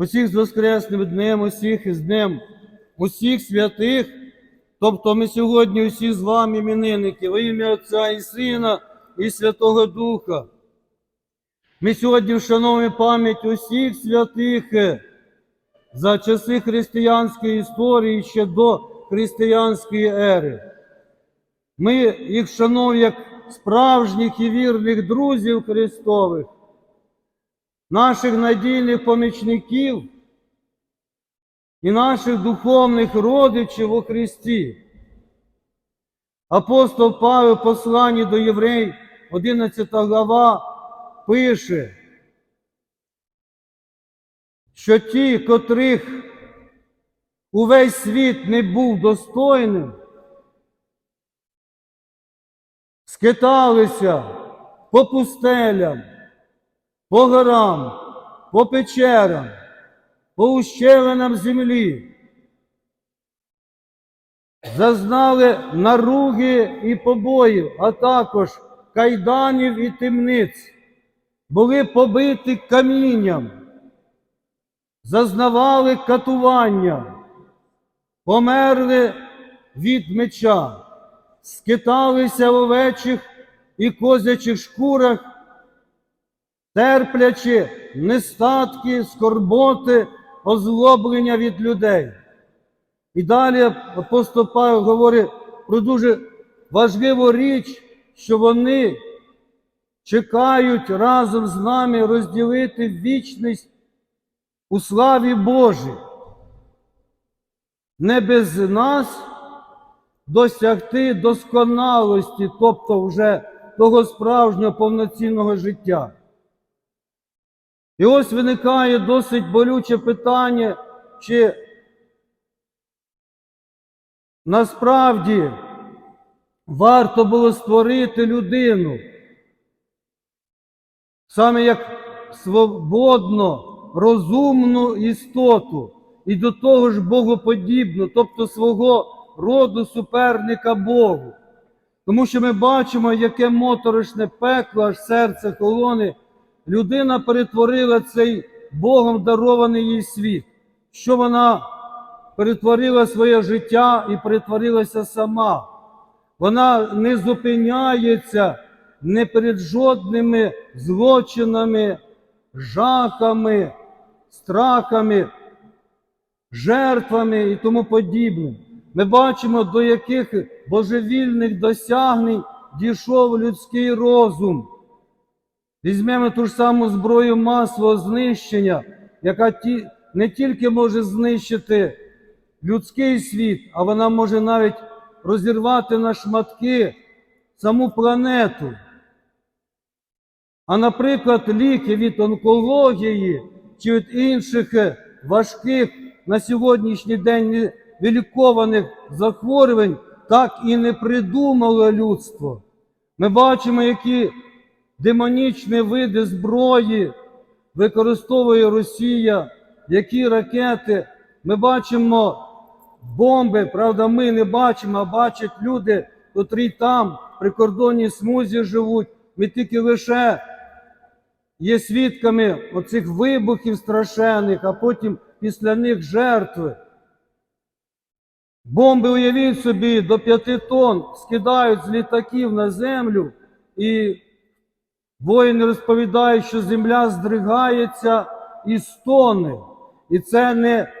усіх з Воскресним днем, усіх із Днем, усіх святих. Тобто ми сьогодні усі з вами іменинники, во ім'я Отця і Сина і Святого Духа. Ми сьогодні вшановуємо пам'ять усіх святих е, за часи християнської історії ще до християнської ери. Ми їх вшановуємо як справжніх і вірних друзів Христових, наших надійних помічників і наших духовних родичів у Христі. Апостол Павел в посланні до євреїв, 11 глава, пише, що ті, котрих увесь світ не був достойним, скиталися по пустелям, по горам, по печерам, по ущелинам землі, зазнали наруги і побоїв, а також кайданів і темниць, були побиті камінням, зазнавали катування, померли від меча, скиталися в овечих і козячих шкурах, терплячи нестатки, скорботи, озлоблення від людей. І далі апостол Павел говорить про дуже важливу річ, що вони чекають разом з нами розділити вічність у славі Божій. Не без нас досягти досконалості, тобто вже того справжнього повноцінного життя. І ось виникає досить болюче питання, чи насправді варто було створити людину саме як свободно, розумну істоту і до того ж богоподібну, тобто свого роду суперника Богу. Тому що ми бачимо, яке моторошне пекло, аж серце колони, людина перетворила цей Богом дарований їй світ, що вона перетворила своє життя і перетворилася сама. Вона не зупиняється не перед жодними злочинами, жахами, страхами, жертвами і тому подібним. Ми бачимо, до яких божевільних досягнень дійшов людський розум. Візьмемо ту ж саму зброю масового знищення, яка ті, не тільки може знищити людський світ, а вона може навіть розірвати на шматки саму планету. А, наприклад, ліки від онкології чи від інших важких на сьогоднішній день невилікованих захворювань так і не придумало людство. Ми бачимо, які демонічні види зброї використовує Росія, які ракети. Ми бачимо бомби, правда, ми не бачимо, а бачать люди, котрі там при кордоні смузі живуть. Ми тільки лише є свідками оцих вибухів страшенних, а потім після них жертви. Бомби, уявіть собі, до п'яти тонн скидають з літаків на землю, і воїни розповідають, що земля здригається і стоне. І це не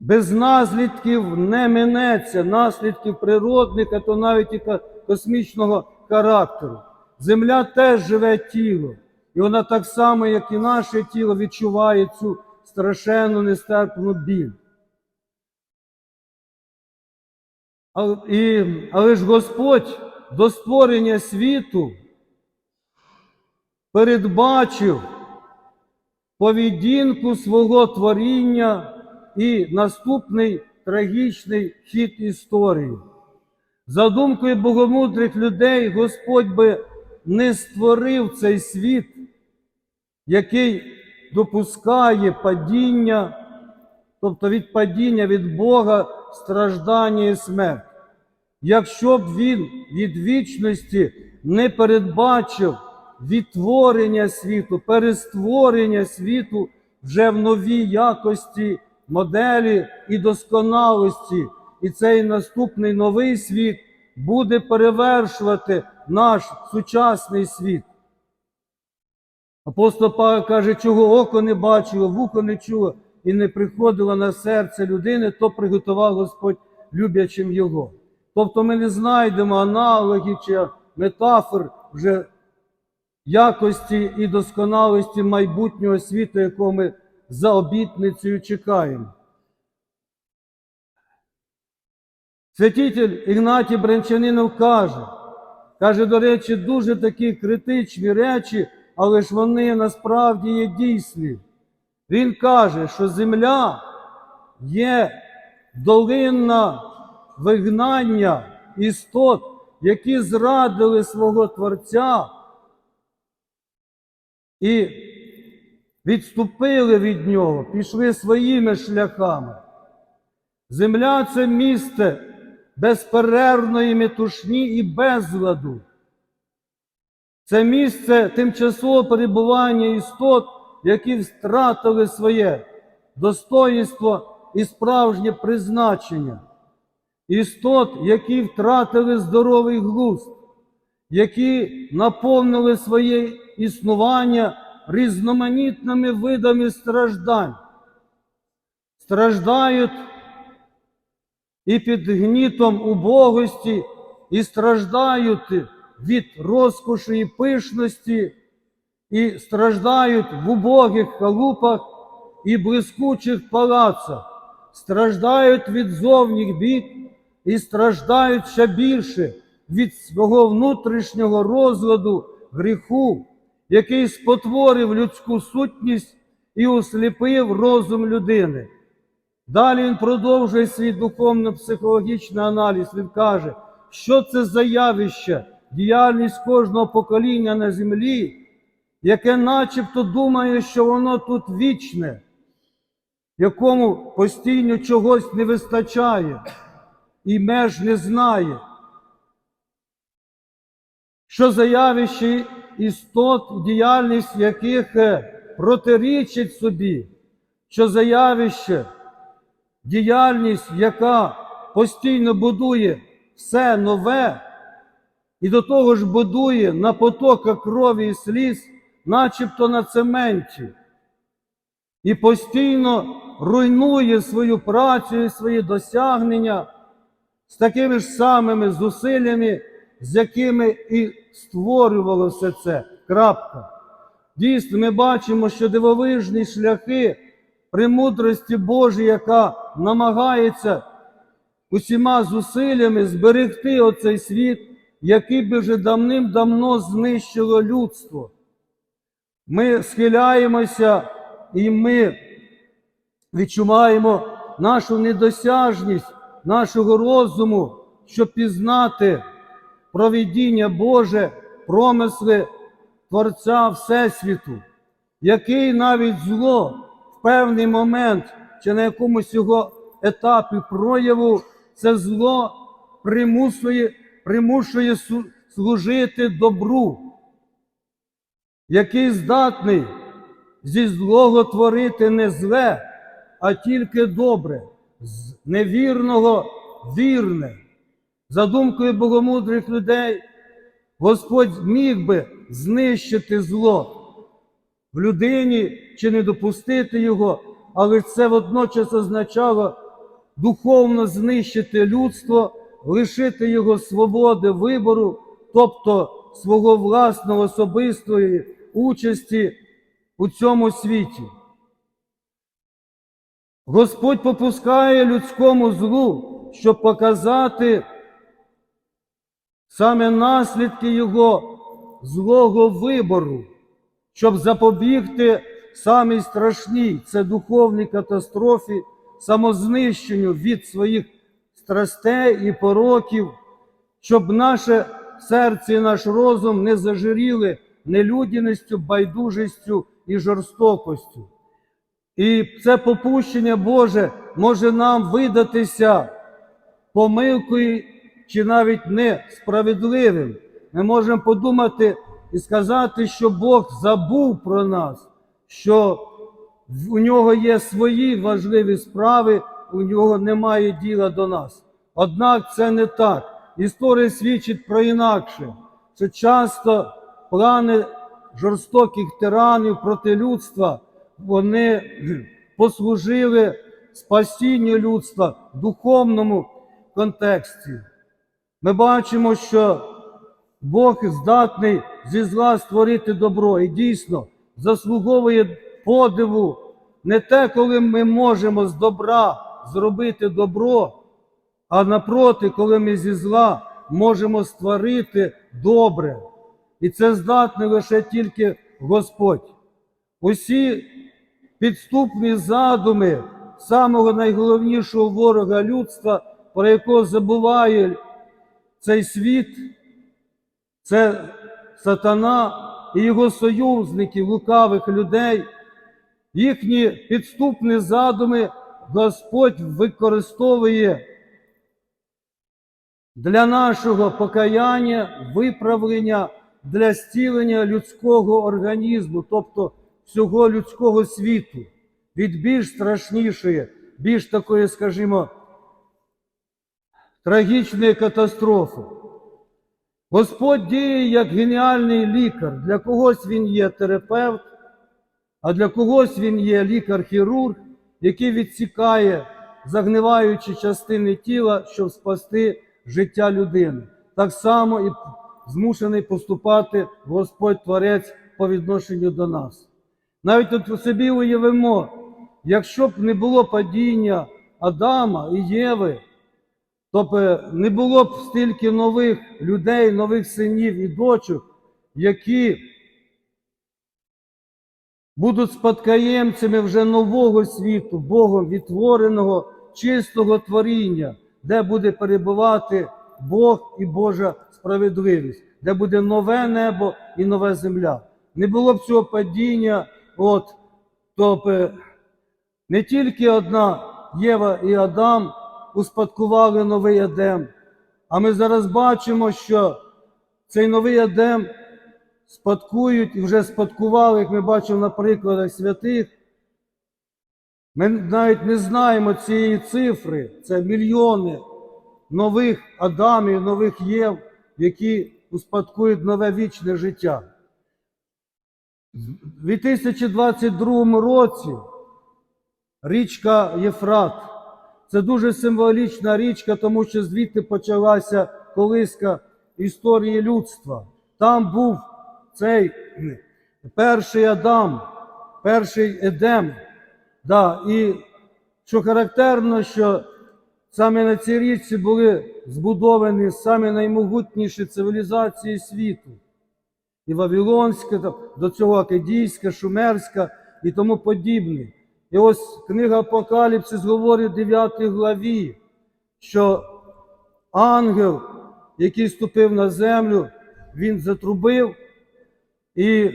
без наслідків не минеться, наслідків природних, а то навіть і космічного характеру. Земля теж живе тіло, і вона так само, як і наше тіло, відчуває цю страшенну нестерпну біль. І, але ж Господь до створення світу передбачив поведінку свого творіння і наступний трагічний хід історії. За думкою богомудрих людей, Господь би не створив цей світ, який допускає падіння, тобто від падіння від Бога, страждання і смерть. Якщо б він від вічності не передбачив відтворення світу, перестворення світу вже в новій якості, моделі і досконалості. І цей наступний новий світ буде перевершувати наш сучасний світ. Апостол Павло каже, чого око не бачило, вухо не чуло і не приходило на серце людини, то приготував Господь люблячим його. Тобто ми не знайдемо аналогів чи метафор вже якості і досконалості майбутнього світу, якого ми за обітницею чекаємо. Святитель Ігнатій Брянчанинов каже, каже, до речі, дуже такі критичні речі, але ж вони насправді є дійсні. Він каже, що земля є долинна вигнання істот, які зрадили свого Творця і відступили від нього, пішли своїми шляхами. Земля це місце безперервної метушні і безладу. Це місце тимчасового перебування істот, які втратили своє достоїнство і справжнє призначення. Істот, які втратили здоровий глузд, які наповнили своє існування різноманітними видами страждань, страждають і під гнітом убогості, і страждають від розкоші і пишності, і страждають в убогих халупах і блискучих палацах, страждають від зовніх бід і страждають ще більше від свого внутрішнього розладу гріху, який спотворив людську сутність і осліпив розум людини. Далі він продовжує свій духовно-психологічний аналіз. Він каже, що це за явище, діяльність кожного покоління на землі, яке начебто думає, що воно тут вічне, якому постійно чогось не вистачає і меж не знає. Що за явище істот, діяльність яких е, протирічить собі, що за явище, діяльність, яка постійно будує все нове, і до того ж будує на потоках крові і сліз, начебто на цементі, і постійно руйнує свою працю і свої досягнення з такими ж самими зусиллями, з якими і створювало все це. Крапка. Дійсно, ми бачимо, що дивовижні шляхи премудрості Божій, яка намагається усіма зусиллями зберегти оцей світ, який би вже давним-давно знищило людство. Ми схиляємося і ми відчуваємо нашу недосяжність нашого розуму, щоб пізнати провідіння Боже, промисли Творця Всесвіту, який навіть зло в певний момент чи на якомусь його етапі прояву, це зло примусує, примушує служити добру, який здатний зі злого творити не зле, а тільки добре, з невірного вірне. За думкою богомудрих людей, Господь міг би знищити зло в людині чи не допустити його, але це водночас означало духовно знищити людство, лишити його свободи вибору, тобто свого власного особистої участі у цьому світі. Господь попускає людському злу, щоб показати саме наслідки його злого вибору, щоб запобігти самій страшній це духовній катастрофі, самознищенню від своїх страстей і пороків, щоб наше серце і наш розум не зажиріли нелюдяністю, байдужістю і жорстокостю. І це попущення Боже може нам видатися помилкою чи навіть несправедливим. Ми можемо подумати, і сказати, що Бог забув про нас, що у нього є свої важливі справи, у нього немає діла до нас. Однак це не так. Історія свідчить про інакше, що часто плани жорстоких тиранів проти людства вони послужили спасінню людства в духовному контексті. Ми бачимо, що Бог здатний зі зла створити добро і дійсно заслуговує подиву не те, коли ми можемо з добра зробити добро, а напроти, коли ми зі зла можемо створити добре. І це здатний лише тільки Господь. Усі підступні задуми самого найголовнішого ворога людства, про якого забуває цей світ, це сатана і його союзників, лукавих людей, їхні підступні задуми Господь використовує для нашого покаяння, виправлення, для зцілення людського організму, тобто всього людського світу, від більш страшнішої, більш такої, скажімо, трагічної катастрофи. Господь діє як геніальний лікар. Для когось він є терапевт, а для когось він є лікар-хірург, який відсікає загниваючі частини тіла, щоб спасти життя людини. Так само і змушений поступати Господь Творець по відношенню до нас. Навіть от собі уявимо, якщо б не було падіння Адама і Єви, то б не було б стільки нових людей, нових синів і дочок, які будуть спадкоємцями вже нового світу, Богом відтвореного чистого творіння, де буде перебувати Бог і Божа справедливість, де буде нове небо і нова земля. Не було б цього падіння, от, то б не тільки одна Єва і Адам успадкували новий Едем, а ми зараз бачимо, що цей новий Едем спадкують і вже спадкували, як ми бачимо на прикладах святих. Ми навіть не знаємо цієї цифри. Це мільйони нових Адамів, нових Єв, які успадкують нове вічне життя. У 2022 році річка Єфрат. Це дуже символічна річка, тому що звідти почалася колиска історії людства. Там був цей перший Адам, перший Едем. Да, і що характерно, що саме на цій річці були збудовані самі наймогутніші цивілізації світу. І Вавилонська, та- до цього Акадійська, Шумерська і тому подібне. І ось книга Апокаліпсис говорить в 9 главі, що ангел, який ступив на землю, він затрубив, і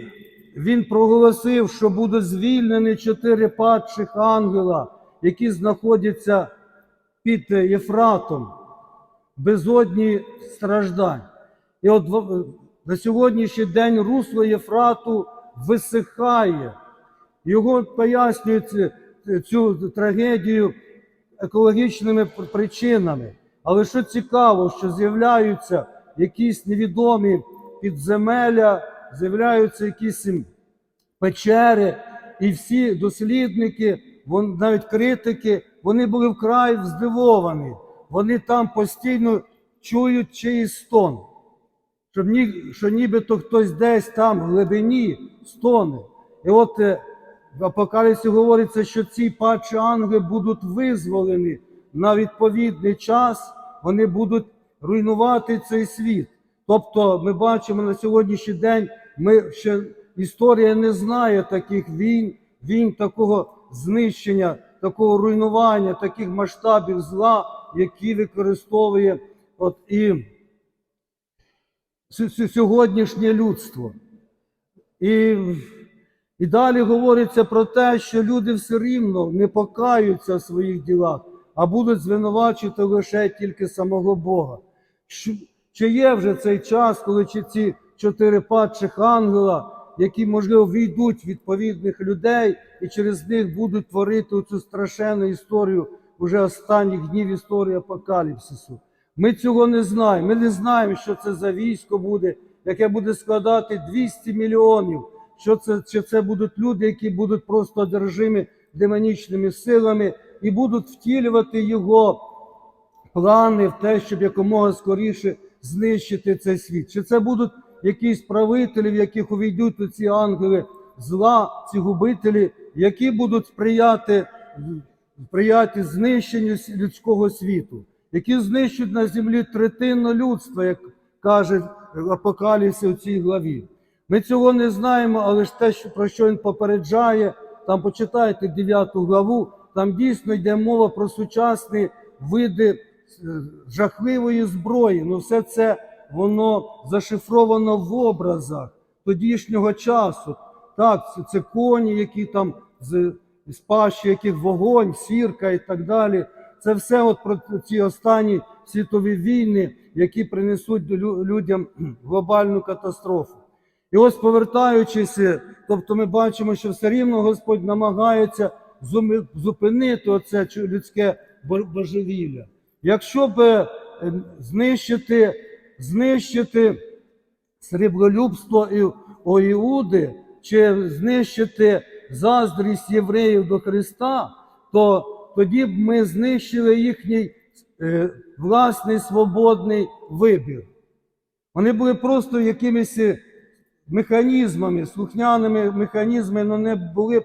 він проголосив, що будуть звільнені чотири падших ангела, які знаходяться під Єфратом, безодні страждань. І от сьогоднішній день русло Єфрату висихає. Його пояснюють цю трагедію екологічними причинами. Але що цікаво, що з'являються якісь невідомі підземелля, з'являються якісь печери, і всі дослідники, навіть критики, вони були вкрай здивовані. Вони там постійно чують чиїсь стон щоб ні, що нібито хтось десь там в глибині стоне. І от е, в Апокаліпсі говориться, що ці падші ангели будуть визволені на відповідний час, вони будуть руйнувати цей світ. Тобто ми бачимо на сьогоднішній день, ми ще історія не знає таких війн, війн такого знищення, такого руйнування, таких масштабів зла, які використовує от і сьогоднішнє людство. І, і далі говориться про те, що люди все рівно не покаються в своїх ділах, а будуть звинувачувати лише тільки самого Бога. Чи є вже цей час, коли чи ці чотири падших ангела, які, можливо, війдуть відповідних людей і через них будуть творити цю страшенну історію уже останніх днів історії апокаліпсису. Ми цього не знаємо. Ми не знаємо, що це за військо буде, яке буде складати 200 мільйонів. Що це, чи це будуть люди, які будуть просто одержимі демонічними силами і будуть втілювати його плани в те, щоб якомога скоріше знищити цей світ. Чи це будуть якісь правителі, в яких увійдуть у ці ангели зла, ці губителі, які будуть сприяти, сприяти знищенню людського світу, які знищують на землі третину людства, як каже Апокаліпсис у цій главі. Ми цього не знаємо, але ж те, про що він попереджає, там почитайте 9 главу, там дійсно йде мова про сучасні види е, жахливої зброї. Ну, все це воно зашифровано в образах тодішнього часу. Так, це, це коні, які там з, з пащі, яких вогонь, сірка і так далі. Це все от про ці останні світові війни, які принесуть людям глобальну катастрофу. І ось повертаючись, тобто ми бачимо, що все рівно Господь намагається зупинити оце людське божевілля. Якщо б е, знищити, знищити сріблолюбство Іуди, чи знищити заздрість євреїв до Христа, то тоді б ми знищили їхній е, власний свободний вибір. Вони були просто якимись е, механізмами, слухняними механізмами, але не були б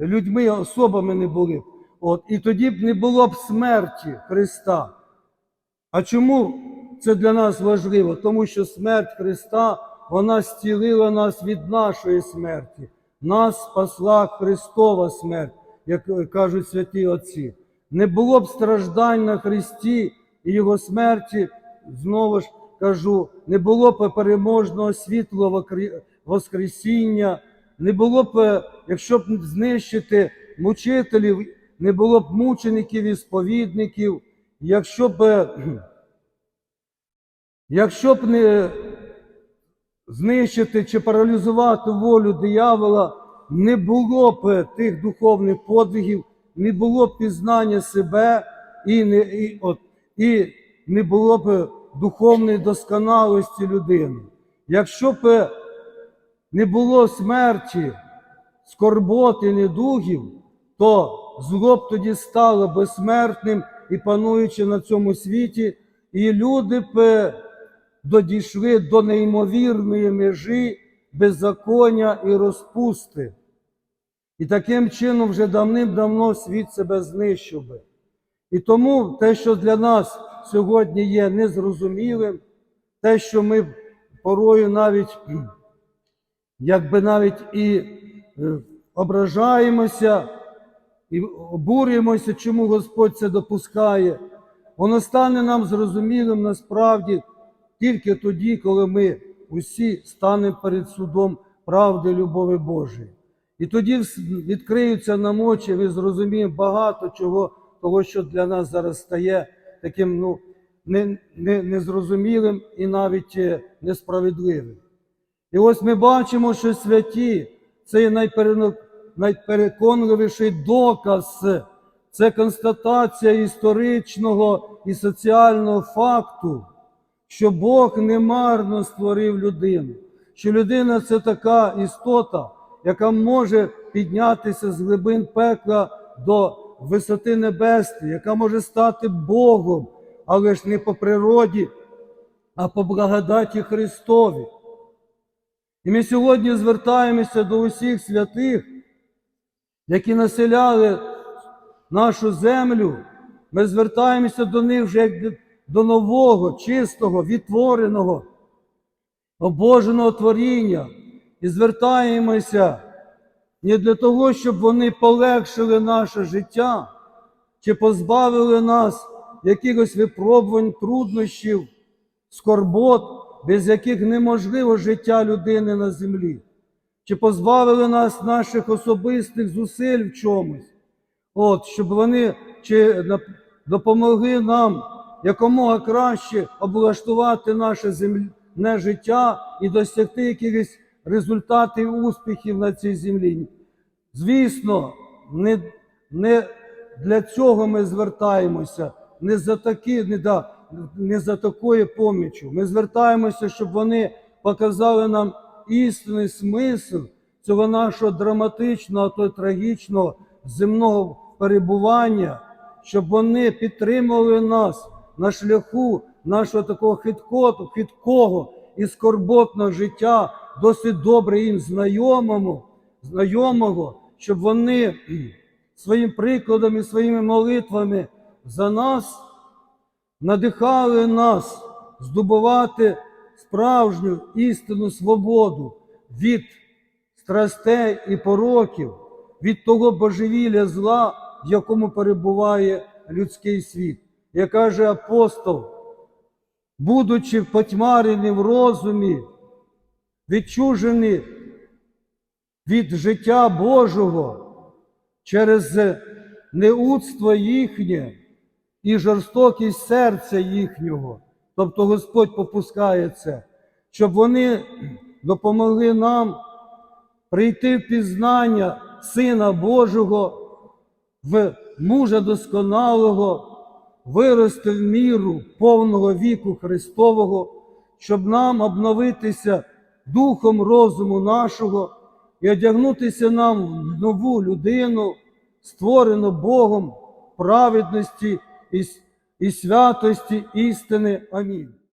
е, людьми, особами не були б. От, і тоді б не було б смерті Христа. А чому це для нас важливо? Тому що смерть Христа, вона зцілила нас від нашої смерті. Нас спасла Христова смерть, як кажуть святі Отці. Не було б страждань на Христі і Його смерті, знову ж кажу, не було б переможного світлого Воскресіння, не було б, е, якщо б знищити мучителів, не було б мучеників і сповідників, якщо б, е, якщо б не знищити чи паралізувати волю диявола, не було б тих духовних подвигів, не було б пізнання себе і не, і, от, і не було б духовної досконалості людини. Якщо б не було смерті, скорботи, недугів, то зло б тоді стало безсмертним і пануючи на цьому світі, і люди б додійшли до неймовірної межі беззаконня і розпусти. І таким чином вже давним-давно світ себе знищив би. І тому те, що для нас сьогодні є незрозумілим, те, що ми порою навіть, якби навіть і е, ображаємося, і обурюємося, чому Господь це допускає, воно стане нам зрозумілим насправді тільки тоді, коли ми усі станемо перед судом правди любові Божої. І тоді відкриються нам очі, ми зрозуміємо багато чого, того, що для нас зараз стає таким ну, не, не, незрозумілим і навіть е, несправедливим. І ось ми бачимо, що святі це є найпереконливіший доказ, це констатація історичного і соціального факту, що Бог немарно створив людину, що людина це така істота, яка може піднятися з глибин пекла до висоти небесної, яка може стати Богом, але ж не по природі, а по благодаті Христові. І ми сьогодні звертаємося до усіх святих, які населяли нашу землю. Ми звертаємося до них вже як до- нового, чистого, відтвореного, обоженого творіння. І звертаємося не для того, щоб вони полегшили наше життя чи позбавили нас якихось випробувань, труднощів, скорбот, без яких неможливо життя людини на землі, чи позбавили нас наших особистих зусиль в чомусь, От, щоб вони чи допомогли нам якомога краще облаштувати наше земне життя і досягти якихось результатів успіхів на цій землі. Звісно, не, не для цього ми звертаємося, не за такі, не, да, не за такою помічю. Ми звертаємося, щоб вони показали нам істинний смисл цього нашого драматичного, а то трагічного земного перебування, щоб вони підтримували нас на шляху нашого такого хиткого, хиткого і скорботного життя, досить добре їм знайомому, знайомого, щоб вони своїм прикладом і своїми молитвами за нас надихали нас здобувати справжню істинну свободу від страстей і пороків, від того божевілля зла, в якому перебуває людський світ. Як каже апостол, будучи потьмарені в розумі, відчужені від життя Божого через неудство їхнє і жорстокість серця їхнього. Тобто Господь попускає це, щоб вони допомогли нам прийти в пізнання Сина Божого, в мужа досконалого, вирости в міру повного віку Христового, щоб нам обновитися духом розуму нашого і одягнутися нам в нову людину, створену Богом праведності і, святості істини. Амінь.